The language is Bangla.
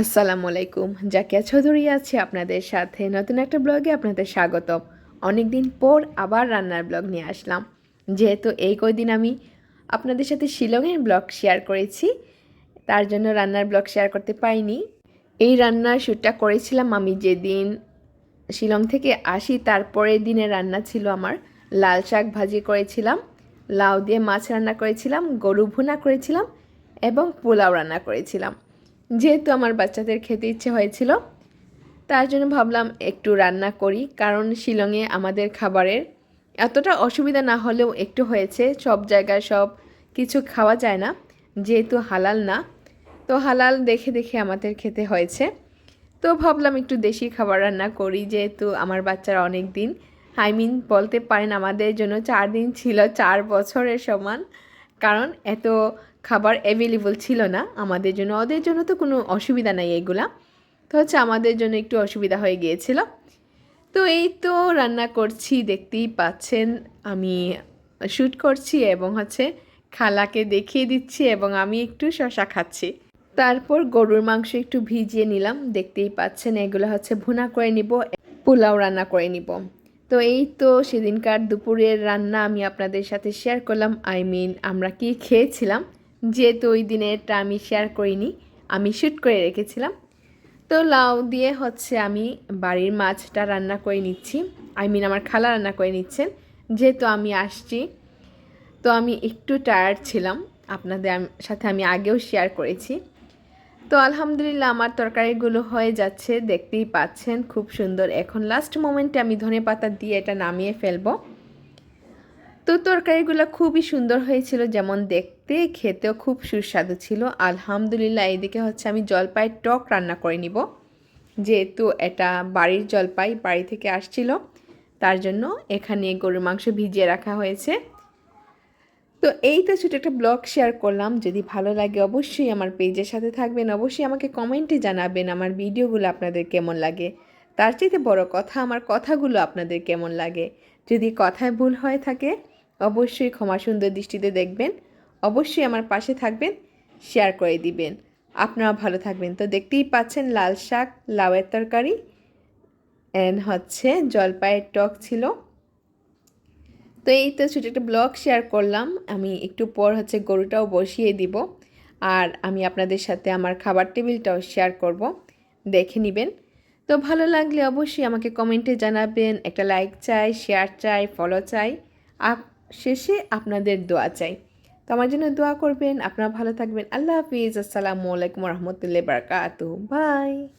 আসসালামু আলাইকুম। জাকিয়া চৌধুরী আছে আপনাদের সাথে। নতুন একটা ব্লগে আপনাদের স্বাগত অনেকদিন পর আবার রান্নার ব্লগ নিয়ে আসলাম। যেহেতু এই কয়দিন আমি আপনাদের সাথে শিলংয়ের ব্লগ শেয়ার করেছি, তার জন্য রান্নার ব্লগ শেয়ার করতে পাইনি এই রান্নার শ্যুটটা করেছিলাম আমি যেদিন শিলং থেকে আসি, তারপরের দিনে রান্না ছিল আমার। লাল শাক ভাজি করেছিলাম, লাউ দিয়ে মাছ রান্না করেছিলাম, গরু ভুনা করেছিলাম এবং পোলাও রান্না করেছিলাম। যেহেতু আমার বাচ্চাদের খেতে ইচ্ছে হয়েছিল, তার জন্য ভাবলাম একটু রান্না করি, কারণ শিলংয়ে আমাদের খাবারের এতটা অসুবিধা না হলেও একটু হয়েছে, সব জায়গায় সব কিছু খাওয়া যায় না, যেহেতু হালাল না। তো হালাল দেখে দেখে আমাদের খেতে হয়েছে। তো ভাবলাম একটু দেশি খাবার রান্না করি, যেহেতু আমার বাচ্চারা অনেক দিন আই মিন বলতে পারেন আমাদের জন্য চার দিন ছিল, চার বছরের সমান, কারণ এত খাবার অ্যাভেলেবল ছিল না। আমাদের জন্য, ওদের জন্য তো কোনো অসুবিধা নাই এগুলা। তো হচ্ছে আমাদের জন্য একটু অসুবিধা হয়ে গিয়েছিল। তো এই তো রান্না করছি, দেখতেই পাচ্ছেন। আমি শ্যুট করছি এবং হচ্ছে খালাকে দেখিয়ে দিচ্ছি এবং আমি একটু শশা খাচ্ছি। তারপর গরুর মাংস একটু ভিজিয়ে নিলাম। দেখতেই পাচ্ছেন এগুলো হচ্ছে ভুনা করে নিব, পোলাও রান্না করে নিব। তো এই তো সেদিনকার দুপুরের রান্না আমি আপনাদের সাথে শেয়ার করলাম। আই মিন আমরা কি খেয়েছিলাম? যেহেতু ওই দিনেরটা আমি শেয়ার করিনি, আমি শ্যুট করে রেখেছিলাম। তো লাউ দিয়ে হচ্ছে আমি বাড়ির মাছটা রান্না করে নিচ্ছি আই মিন আমার খালা রান্না করে নিচ্ছেন। যেহেতু আমি আসছি, তো আমি একটু টায়ার্ড ছিলাম, আপনাদের সাথে আমি আগেও শেয়ার করেছি। তো আলহামদুলিল্লাহ আমার তরকারিগুলো হয়ে যাচ্ছে, দেখতেই পাচ্ছেন, খুব সুন্দর। এখন লাস্ট মোমেন্টে আমি ধনে পাতা দিয়ে এটা নামিয়ে ফেলব। তো তরকারিগুলো খুবই সুন্দর হয়েছিল, যেমন দেখতে খেতেও খুব সুস্বাদু ছিল। আলহামদুলিল্লাহ, এইদিকে হচ্ছে আমি জলপাইয়ের টক রান্না করে নিব। যেহেতু এটা বাড়ির জলপাই, বাড়ি থেকে আসছিল, তার জন্য এখানে গরুর মাংস ভিজিয়ে রাখা হয়েছে। তো এই তো ছোটো একটা ব্লগ শেয়ার করলাম, যদি ভালো লাগে অবশ্যই আমার পেজের সাথে থাকবেন। অবশ্যই আমাকে কমেন্টে জানাবেন আমার ভিডিওগুলো আপনাদের কেমন লাগে। তার চাইতে বড় কথা, আমার কথাগুলো আপনাদের কেমন লাগে। যদি কথায় ভুল হয়ে থাকে অবশ্যই ক্ষমা সুন্দর দৃষ্টিতে দেখবেন। অবশ্যই আমার পাশে থাকবেন শেয়ার করে দিবেন। আপনারা ভালো থাকবেন। তো দেখতেই পাচ্ছেন লাল শাক, লাউয়ের তরকারি অ্যান্ড হচ্ছে জলপাইয়ের টক ছিল। তো এই তো ছোটো একটা ব্লগ শেয়ার করলাম। আমি একটু পর হচ্ছে গরুটাও বসিয়ে দিব। আর আমি আপনাদের সাথে আমার খাবার টেবিলটাও শেয়ার করব। দেখে নেবেন। তো ভালো লাগলে অবশ্যই আমাকে কমেন্টে জানাবেন। একটা লাইক চাই শেয়ার চাই ফলো চাই। আর শেষে আপনাদের দোয়া চাই। তো আমার জন্য দোয়া করবেন, আপনারা ভালো থাকবেন। আল্লাহ হাফিজ। আসসালামু আলাইকুম রহমতুল্লাহ বারকাত বাই।